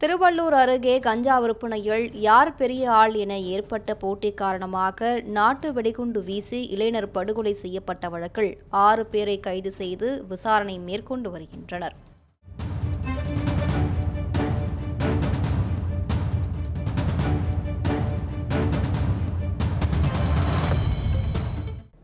திருவள்ளூர் அருகே கஞ்சா விற்பனையில் யார் பெரிய ஆள் என ஏற்பட்ட போட்டி காரணமாக நாட்டு வெடிகுண்டு வீசி இளைஞர் படுகொலை செய்யப்பட்ட வழக்கில் ஆறு பேரை கைது செய்து விசாரணை மேற்கொண்டு வருகின்றனர்.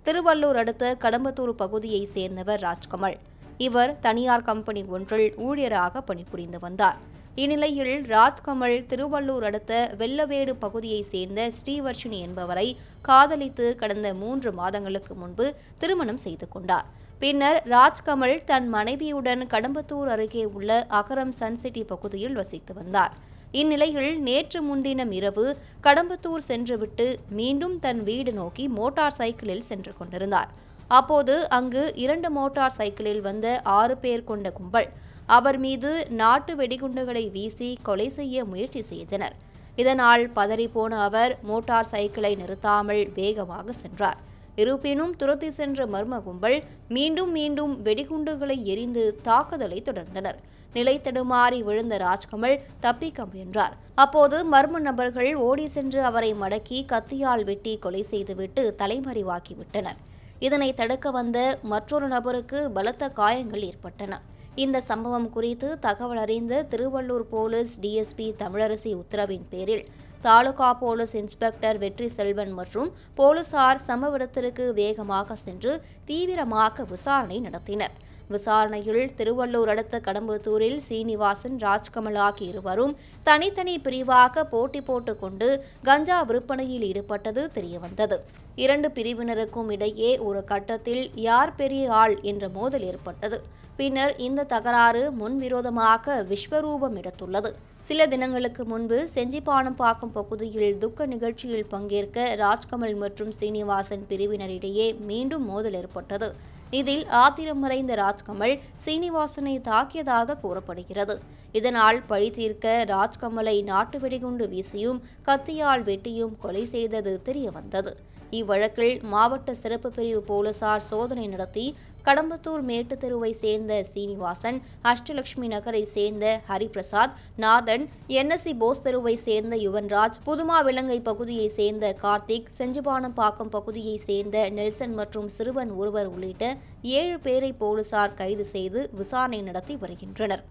திருவள்ளூர் அடுத்த கடம்பத்தூர் பகுதியைச் சேர்ந்தவர் ராஜ்கமல். இவர் தனியார் கம்பெனி ஒன்றில் ஊழியராக பணிபுரிந்து வந்தார். இந்நிலையில் ராஜ்கமல் திருவள்ளூர் அடுத்த வெள்ளவேடு பகுதியைச் சேர்ந்த ஸ்ரீவர்ஷினி என்பவரை காதலித்து கடந்த மூன்று மாதங்களுக்கு முன்பு திருமணம் செய்து கொண்டார். பின்னர் ராஜ்கமல் தன் மனைவியுடன் கடம்பத்தூர் அருகே உள்ள அகரம் சன்சிட்டி பகுதியில் வசித்து வந்தார். இந்நிலையில் நேற்று முன்தினம் இரவு கடம்பத்தூர் சென்றுவிட்டு மீண்டும் தன் வீடு நோக்கி மோட்டார் சைக்கிளில் சென்று கொண்டிருந்தார். அப்போது அங்கு இரண்டு மோட்டார் சைக்கிளில் வந்த ஆறு பேர் கொண்ட கும்பல். அவர் மீது நாட்டு வெடிகுண்டுகளை வீசி கொலை செய்ய முயற்சி செய்தனர். இதனால் பதறிப்போன அவர் மோட்டார் சைக்கிளை நிறுத்தாமல் வேகமாக சென்றார். இருப்பினும் துரத்தி சென்ற மர்ம கும்பல் மீண்டும் மீண்டும் வெடிகுண்டுகளை எரிந்து தாக்குதலை தொடர்ந்தனர். நிலை தடுமாறி விழுந்த ராஜ்கமல் தப்பிக்க முயன்றார். அப்போது மர்ம நபர்கள் ஓடி சென்று அவரை மடக்கி கத்தியால் வெட்டி கொலை செய்துவிட்டு தலைமறைவாக்கிவிட்டனர். இதனை தடுக்க வந்த மற்றொரு நபருக்கு பலத்த காயங்கள் ஏற்பட்டன. இந்த சம்பவம் குறித்து தகவல் அறிந்த திருவள்ளூர் போலீஸ் டிஎஸ்பி தமிழரசி உத்தரவின் பேரில் தாலுகா போலீஸ் இன்ஸ்பெக்டர் வெற்றி செல்வன் மற்றும் போலீசார் சம்பவ இடத்திற்கு வேகமாக சென்று தீவிரமாக விசாரணை நடத்தினர். விசாரணையில் திருவள்ளூர் அடுத்த கடம்பத்தூரில் சீனிவாசன் ராஜ்கமல் ஆகிய இருவரும் தனித்தனி பிரிவாக போட்டி போட்டுக்கொண்டு கஞ்சா விற்பனையில் ஈடுபட்டது தெரியவந்தது. இரண்டு பிரிவினருக்கும் இடையே ஒரு கட்டத்தில் யார் பெரிய ஆள் என்ற மோதல் ஏற்பட்டது. பின்னர் இந்த தகராறு முன்விரோதமாக விஸ்வரூபம் எடுத்துள்ளது. சில தினங்களுக்கு முன்பு செஞ்சிப்பானம்பாக்கம் பகுதியில் துக்க நிகழ்ச்சியில் பங்கேற்க ராஜ்கமல் மற்றும் சீனிவாசன் பிரிவினரிடையே மீண்டும் மோதல் ஏற்பட்டது. இதில் ஆத்திரமடைந்த ராஜ்கமல் சீனிவாசனை தாக்கியதாக கூறப்படுகிறது. இதனால் பழி தீர்க்க ராஜ்கமலை நாட்டு வெடிகுண்டு வீசியும் கத்தியால் வெட்டியும் கொலை செய்தது தெரியவந்தது. இவ்வழக்கில் மாவட்ட சிறப்பு பிரிவு போலீசார் சோதனை நடத்தி கடம்பத்தூர் மேட்டு தெருவை சேர்ந்த சீனிவாசன் அஷ்டலட்சுமி நகரை சேர்ந்த ஹரிபிரசாத் நாதன் என்எஸ்சி போஸ் தெருவை சேர்ந்த யுவன்ராஜ் புதுமா விலங்கை பகுதியை சேர்ந்த கார்த்திக் செஞ்சுபானம்பாக்கம் பகுதியை சேர்ந்த நெல்சன் மற்றும் சிறுவன் ஒருவர் உள்ளிட்ட ஏழு பேரை போலீசார் கைது செய்து விசாரணை நடத்தி வருகின்றனர்.